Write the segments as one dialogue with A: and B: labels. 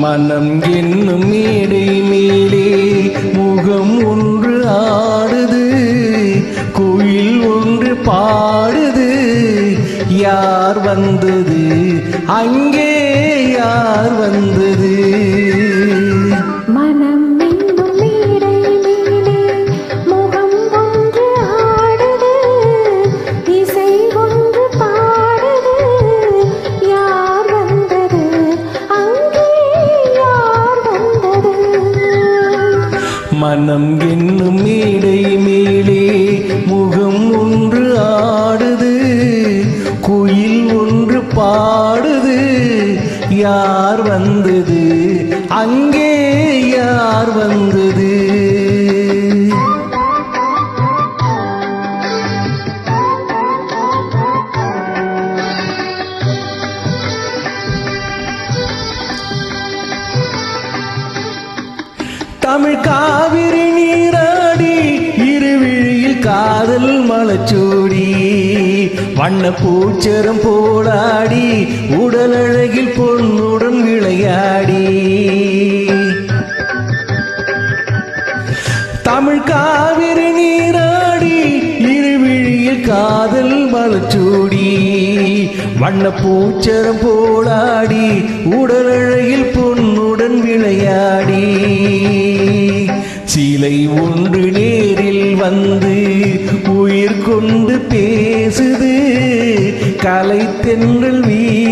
A: மனம் என்னும் மேடை மேலே முகம் ஒன்று ஆடுது குயில் ஒன்று பாடுது. யார் வந்தது? அங்கே
B: மனம் என்னும் மேடை மேலே முகம் ஒன்று ஆடுது
A: குயில் ஒன்று பாடுது. யார் வந்தது? அங்கே யார் வந்தது? தமிழ் காவிரி நீராடி இருவிழியில் காதல் மலச்சூடி வண்ண பூச்சரம் போடாடி உடல் அழகில் பொண்ணுடன் விளையாடி. தமிழ் காவிரி நீராடி இருவிழியில் காதல் மலச்சூடி வண்ண பூச்சரம் போடாடி உடல் அழகில் பொன்னுடன் சிலை ஒன்று நேரில் வந்து உயிர் கொண்டு பேசுது. கலை தென்றல் வீ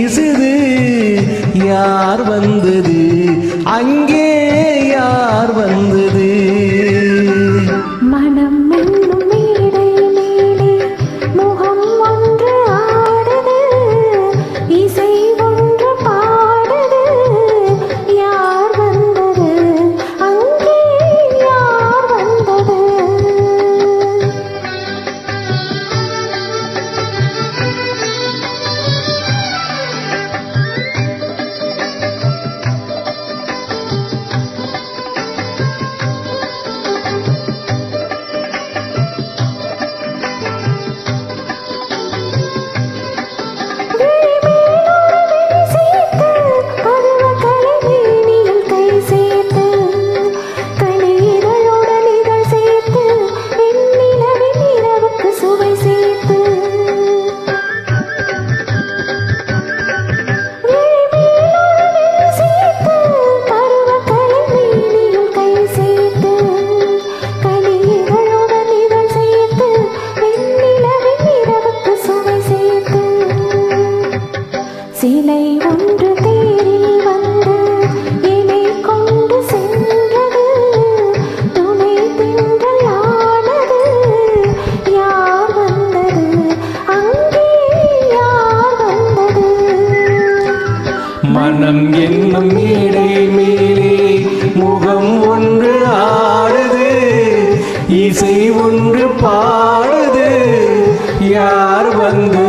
B: மனம் என்னும் இடை மேலே முகம் ஒன்று ஆடுது இசை ஒன்று பாடுது. யார் வந்து